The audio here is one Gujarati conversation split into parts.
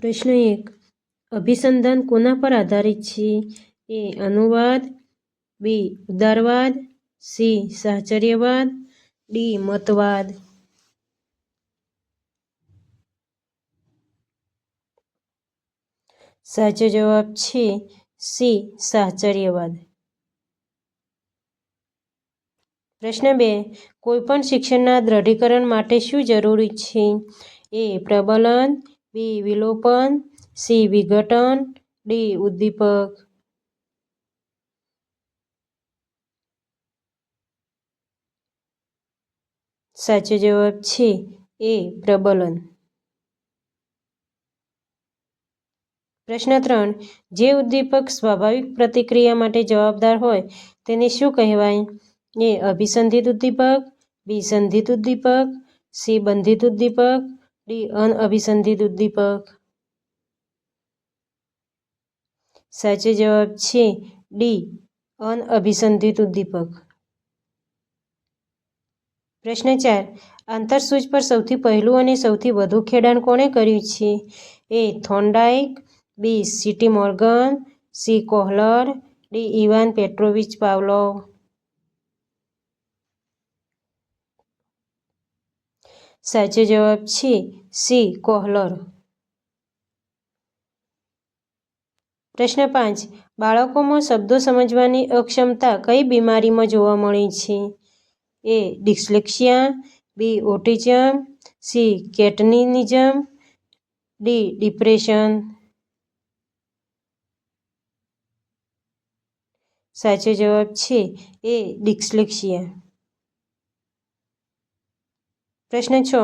પ્રશ્ન એક. અભિસંધાન કોના પર આધારિત છે? એ અનુવાદ, બી ઉદારવાદ, સી સાહચર્યવાદ, ડી મતવાદ. સાચો જવાબ છે સી સાહચર્યવાદ. પ્રશ્ન બે. કોઈપણ શિક્ષણના દ્રઢીકરણ માટે શું જરૂરી છે? એ પ્રબલન બી વિલોપન, સી વિઘટન, ડી ઉદ્દીપક. સાચો જવાબ છે એ પ્રબલન. પ્રશ્ન ત્રણ, જે ઉદ્દીપક સ્વાભાવિક પ્રતિક્રિયા માટે જવાબદાર હોય તેને શું કહેવાય? એ અભિસંધિત ઉદ્દીપક, બી સંધિત ઉદ્દીપક, સી બંધિત ઉદ્દીપક ડી અનઅભિસંધિત ઉદ્દીપક. સાચો જવાબ છે ડી અનઅભિસંધિત ઉદ્દીપક. પ્રશ્ન ચાર આંતરસૂચ પર સૌથી પહેલું અને સૌથી વધુ ખેડાણ કોણે કર્યું છે? A Thorndike B C T Morgan, C Kohler, D Ivan Petrovich Pavlov. સાચો જવાબ છે સી કોહલર. પ્રશ્ન પાંચ. બાળકોમાં શબ્દો સમજવાની અક્ષમતા કઈ બીમારીમાં જોવા મળે છે? A dyslexia, B autism, C cretinism, D depression. સાચો જવાબ છે એ ડિસ્લેક્સિયા. પ્રશ્ન છ.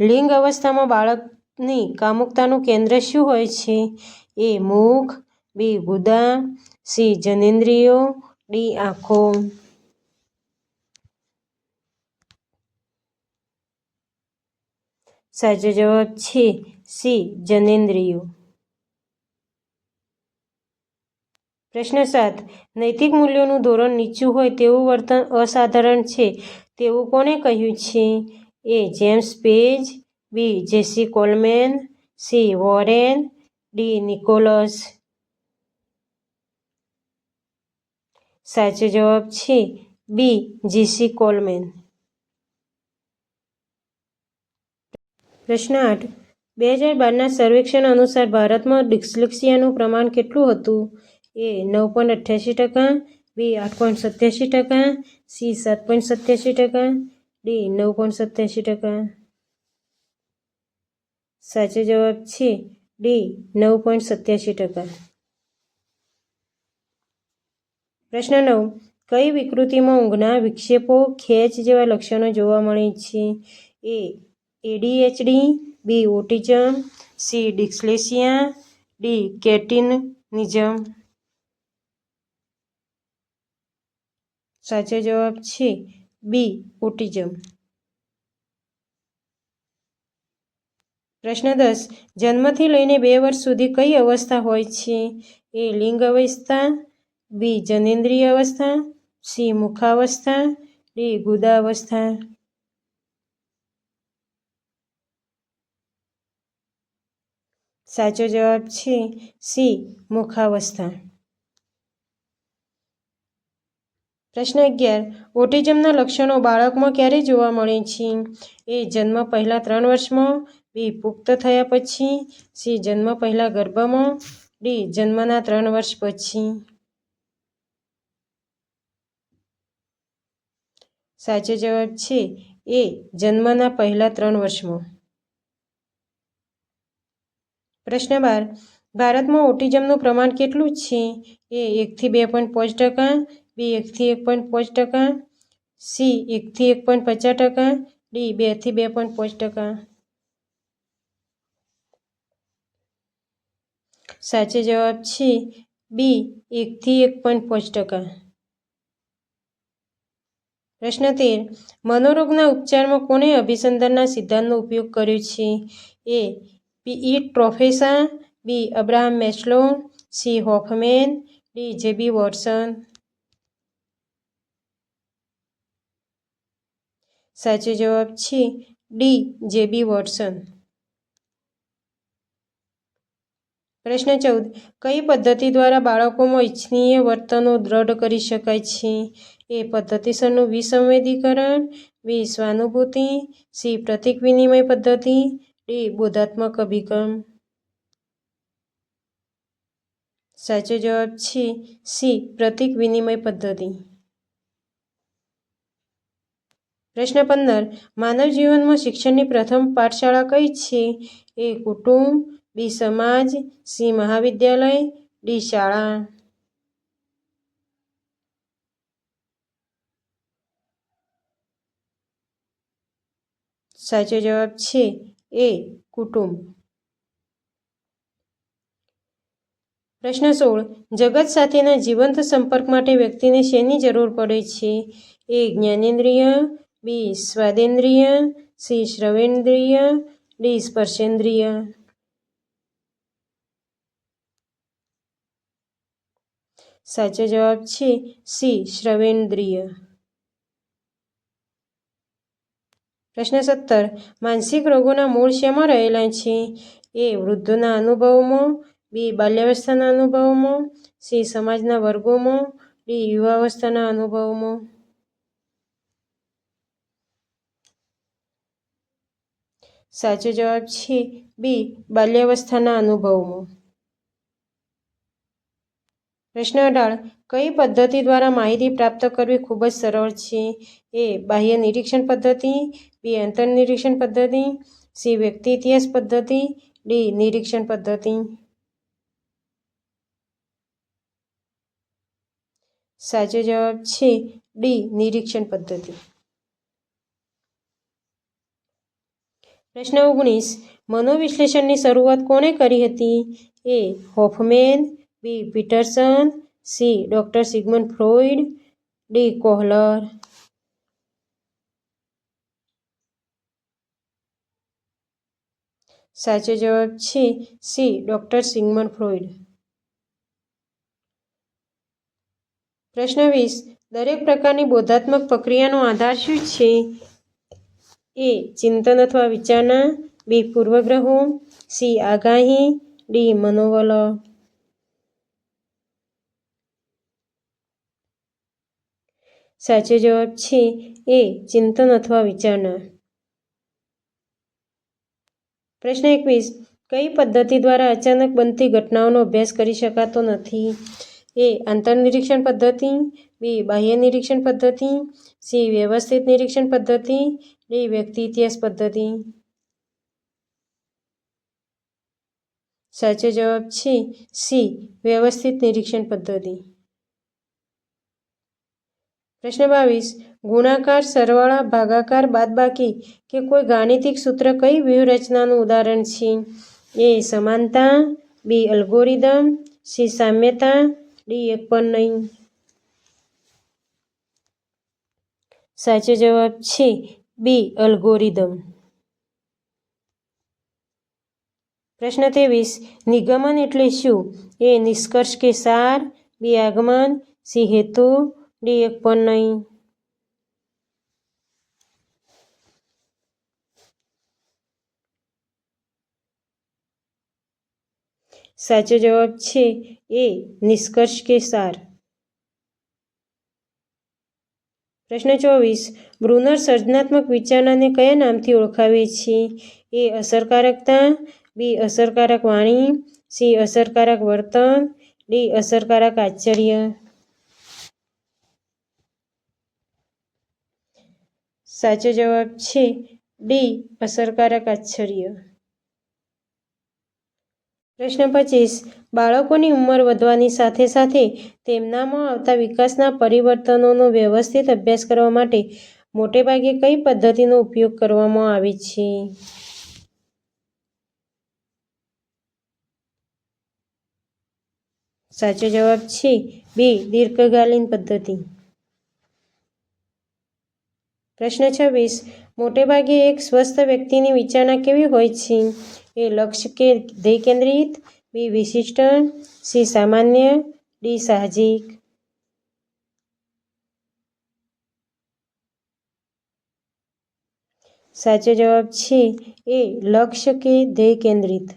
લિંગ અવસ્થામાં બાળકની કામુકતાનું કેન્દ્ર શું હોય છે? એ મુખ, બી ગુદા, સી જનેન્દ્રિયો, ડી આંખો. સાચો જવાબ છે સી જનેન્દ્રિયો. પ્રશ્ન સાત. નૈતિક મૂલ્યોનું ધોરણ નીચું હોય તેવું વર્તન અસાધારણ છે તેવું કોણે કહ્યું છે? A James Page, B J C Coleman, C Warren, D Nicholas. સાચો જવાબ છે બી જેસી કોલમેન. પ્રશ્ન આઠ. બે હજાર બારના સર્વેક્ષણ અનુસાર ભારતમાં ડિસ્લેક્સિયાનું પ્રમાણ કેટલું હતું? એ નવ પોઈન્ટ અઠ્યાસી ટકા, બી આઠ પોઈન્ટ સત્યાસી ટકા, સી સાત પોઈન્ટ સત્યાસી ટકા ડી, નવ પોઈન્ટ સત્યાસી ટકા. સાચો જવાબ છે ડી, નવ પોઈન્ટ સત્યાસી ટકા. પ્રશ્ન નવ, કઈ વિકૃતિમાં ઊંઘના વિક્ષેપો ખેંચ જેવા લક્ષણો જોવા મળે છે? A ADHD B, autism, C, dyslexia, D, cretinism. સાચો જવાબ છે બી ઓટિઝમ પ્રશ્ન દસ. જન્મથી લઈને બે વર્ષ સુધી કઈ અવસ્થા હોય છે? એ લિંગ અવસ્થા, બી જનેન્દ્રિય અવસ્થા, સી મુખાવસ્થા, ડી ગુદાવસ્થા. સાચો જવાબ છે સી મુખાવસ્થા. પ્રશ્ન અગિયાર. ઓટિઝમના લક્ષણો બાળકમાં ક્યારે જોવા મળે છે? એ જન્મ પહેલાં ત્રણ વર્ષમાં, બી પુખ્ત થયા પછી, સી જન્મ પહેલાં ગર્ભમાં, ડી જન્મના ત્રણ વર્ષ પછી. સાચો જવાબ છે એ જન્મના પહેલા ત્રણ વર્ષમાં. પ્રશ્ન બાર. ભારતમાં ઓટિઝમનું પ્રમાણ કેટલું છે? એ એકથી બે પોઈન્ટ પાંચ ટકા બી એકથી એક પોઈન્ટ પાંચ ટકા, સી એકથી એક પોઈન્ટ પચાસ ટકા, ડી બેથી બે પોઈન્ટ પાંચ ટકા. સાચો જવાબ છે બી એકથી એક પોઈન્ટ પાંચ ટકા. પ્રશ્ન તેર. મનોરોગના ઉપચારમાં કોણે અભિસંધાનના સિદ્ધાંતનો ઉપયોગ કર્યો છે? એ પીઈ ટ્રોફેસા, B Abraham Maslow, C Hoffman, D J B Watson. સાચો જવાબ છે ડી જેબી વોટસન. પ્રશ્ન ચૌદ, કઈ પદ્ધતિ દ્વારા બાળકોમાં ઇચ્છનીય વર્તનો દ્રઢ કરી શકાય છે? એ પદ્ધતિસરનું વિસંવેદીકરણ બી સ્વાનુભૂતિ, સી, પ્રતિક વિનિમય પદ્ધતિ, ડી, બોધાત્મક અભિગમ. સાચો જવાબ છે સી, પ્રતિક વિનિમય પદ્ધતિ. પ્રશ્ન પંદર. માનવ જીવનમાં શિક્ષણની પ્રથમ પાઠશાળા કઈ છે? એ કુટુંબ, બી સમાજ, સી મહાવિદ્યાલય, ડી શાળા. સાચો જવાબ છે એ કુટુંબ. પ્રશ્ન સોળ. જગત સાથેના જીવંત સંપર્ક માટે વ્યક્તિને શેની જરૂર પડે છે? એ જ્ઞાનેન્દ્રિય બી સ્વાદેન્દ્રિય, સી શ્રવેન્દ્રિય, ડી સ્પર્શેન્દ્રિય. સાચો જવાબ છે સી શ્રવેન્દ્રિય. પ્રશ્ન સત્તર. માનસિક રોગોના મૂળ શેમાં રહેલા છે? એ વૃદ્ધોના અનુભવમાં, બી બાલ્યાવસ્થાના અનુભવમાં, સી સમાજના વર્ગોમાં, ડી યુવાવસ્થાના અનુભવમાં. સાચો જવાબ છે બી, બાલ્યાવસ્થાના અનુભવમાં. પ્રશ્ન અઢાર, કઈ પદ્ધતિ દ્વારા માહિતી પ્રાપ્ત કરવી ખૂબ જ સરળ છે? એ, બાહ્ય નિરીક્ષણ પદ્ધતિ, બી અંતર નિરીક્ષણ પદ્ધતિ, સી, વ્યક્તિ ઇતિહાસ પદ્ધતિ, ડી, નિરીક્ષણ પદ્ધતિ. સાચો જવાબ છે ડી, નિરીક્ષણ પદ્ધતિ. પ્રશ્ન ઓગણીસ, મનોવિશ્લેષણની શરૂઆત કોણે કરી હતી? A, Hoffman, B, Peterson, C, doctor Sigmund Freud, D, Kohler. સાચો જવાબ છે સી, ડૉક્ટર સિગમન ફ્રોઇડ પ્રશ્ન વીસ, દરેક પ્રકારની બોધાત્મક પ્રક્રિયાનો આધાર શું છે? એ ચિંતન અથવા વિચારણા, બી પૂર્વગ્રહો, સી આગાહી, ડી મનોવલ. સાચો જવાબ છે એ ચિંતન અથવા વિચારણા. પ્રશ્ન એકવીસ. કઈ પદ્ધતિ દ્વારા અચાનક બનતી ઘટનાઓનો અભ્યાસ કરી શકાતો નથી? એ આંતરનિરીક્ષણ પદ્ધતિ, બી બાહ્ય નિરીક્ષણ પદ્ધતિ, સી વ્યવસ્થિત નિરીક્ષણ પદ્ધતિ ડી વ્યક્તિ ઇતિહાસ પદ્ધતિ. સાચો જવાબ છે સી, વ્યવસ્થિત નિરીક્ષણ પદ્ધતિ. પ્રશ્ન બાવીસ, ગુણાકાર, સરવાળા, ભાગાકાર, બાદબાકી કે કોઈ ગાણિતિક સૂત્ર કઈ વ્યૂહરચનાનું ઉદાહરણ છે? એ સમાનતા, બી અલ્ગોરિધમ, સી સામ્યતા, ડી એક પણ નહીં. સાચો જવાબ છે બી અલ્ગોરિધમ પ્રશ્ન ત્રેવીસ, નિગમન એટલે શું? એ નિષ્કર્ષ કે સાર બી આગમન સી હેતુ ડી એક પણ નહીં. સાચો જવાબ છે એ નિષ્કર્ષ કે સાર. પ્રશ્ન ચોવીસ. બ્રુનર સર્જનાત્મક વિચારણાને કયા નામથી ઓળખાવે છે? એ અસરકારકતા, બી અસરકારક વાણી, સી અસરકારક વર્તન, ડી અસરકારક આશ્ચર્ય. સાચો જવાબ છે ડી અસરકારક આશ્ચર્ય. પ્રશ્ન પચીસ. બાળકોની ઉંમર વધવાની સાથે સાથે તેમનામાં આવતા વિકાસના પરિવર્તનોનો વ્યવસ્થિત અભ્યાસ કરવા માટે મોટેભાગે કઈ પદ્ધતિનો ઉપયોગ કરવામાં આવે છે? સાચો જવાબ છે બી, દીર્ઘકાલીન પદ્ધતિ. પ્રશ્ન છવ્વીસ. મોટેભાગે એક સ્વસ્થ વ્યક્તિની વિચારણા કેવી હોય છે? એ લક્ષ્ય કે ધ્યેય કેન્દ્રિત, બી વિશિષ્ટ, સી સામાન્ય, ડી સાહજિક. સાચો જવાબ છે એ લક્ષ્ય કે ધ્યેય કેન્દ્રિત.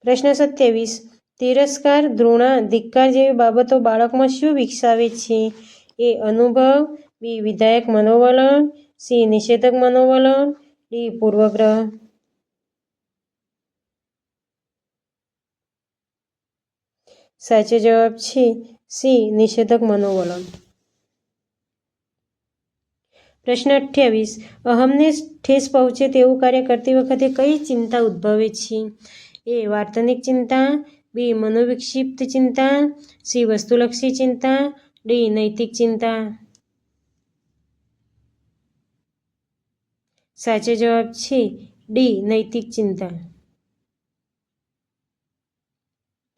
પ્રશ્ન સત્યાવીસ. તિરસ્કાર દ્રોણા ધિક્કાર જેવી બાબતો બાળકમાં શું વિકસાવે છે? એ અનુભવ, બી વિધાયક મનોવલણ, સી નિષેધક મનોવલણ ડી પૂર્વગ્રહ. સાચો જવાબ છે સી, નિષેધક મનોવલણ. પ્રશ્ન અઠ્યાવીસ, અહમને ઠેસ પહોંચે તેવું કાર્ય કરતી વખતે કઈ ચિંતા ઉદ્ભવે છે? એ, વાર્તનિક ચિંતા, બી, મનોવિક્ષિપ્ત ચિંતા, સી, વસ્તુલક્ષી ચિંતા, ડી, નૈતિક ચિંતા. સાચો જવાબ છે ડી, નૈતિક ચિંતા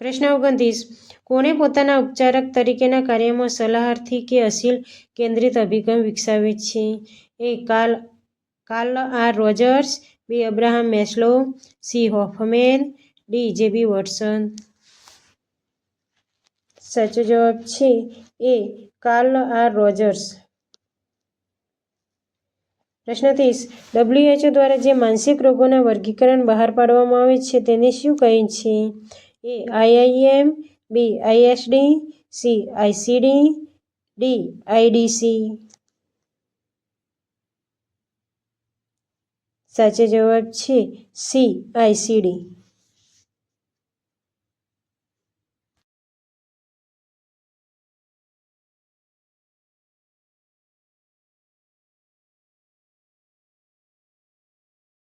પ્રશ્ન ઓગણત્રીસ. કોણે પોતાના ઉપચારક તરીકેના કાર્યમાં સલાહાર્થી કે અસીલ કેન્દ્રિત અભિગમ વિકસાવે છે? A Carl Carl R Rogers, B Abraham Maslow, C Hoffman, D JB Watson. સાચો જવાબ છે એ કાર્લ આર રોજર્સ. પ્રશ્ન ત્રીસ. ડબ્લ્યુએચઓ દ્વારા જે માનસિક રોગોના વર્ગીકરણ બહાર પાડવામાં આવે છે તેને શું કહે છે? A IIM B ISD C ICD D IDC સાચો જવાબ છે સી આઈસીડી